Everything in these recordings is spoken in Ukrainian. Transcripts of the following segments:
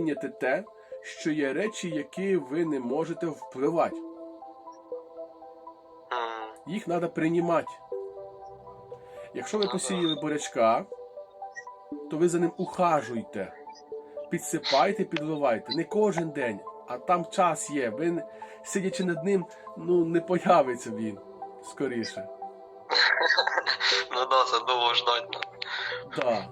прийняти те, що є речі, які ви не можете впливати. Їх треба приймати. Якщо ви посіяли бурячка, то ви за ним ухажуйте. Підсипайте, підливайте. Не кожен день, а там час є. Ви, сидячи над ним, ну не появиться він скоріше. Ну да, це довго ждать. Да,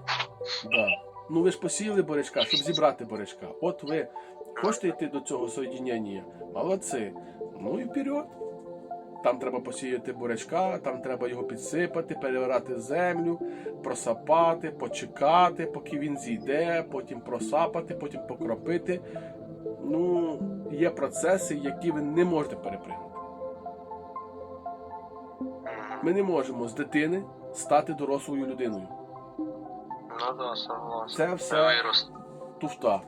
да. Ну ви ж посіяли бурячка, щоб зібрати бурячка. От ви хочете до цього соєдінення? Молодці. Ну і вперед. Там треба посіяти бурячка, там треба його підсипати, перевирати землю, просапати, почекати, поки він зійде, потім просапати, потім покропити. Ну, є процеси, які ви не можете перепригнути. Ми не можемо з дитини стати дорослою людиною. Ну да, согласен. Це все вирос. туфта.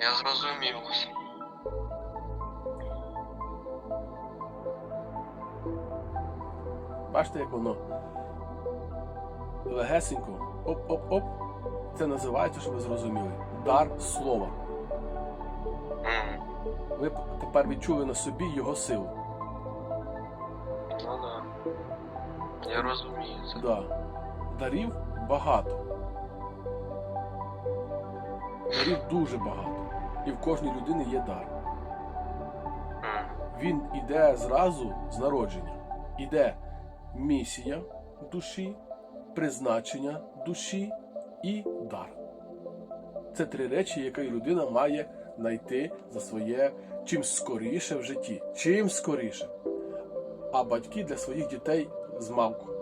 Я зрозумів. Бачите, як воно легесенько. Оп-оп-оп. Це називається, щоб ви зрозуміли. Дар слова. Ви тепер відчули на собі його силу. Ну да. Я розумію це. Да. Дарів багато. Дарів дуже багато. І в кожній людини є дар. Він іде зразу з народження. Іде місія душі, призначення душі і дар. Це три речі, які людина має знайти за своє чим скоріше в житті. Чим скоріше. А батьки для своїх дітей з малку.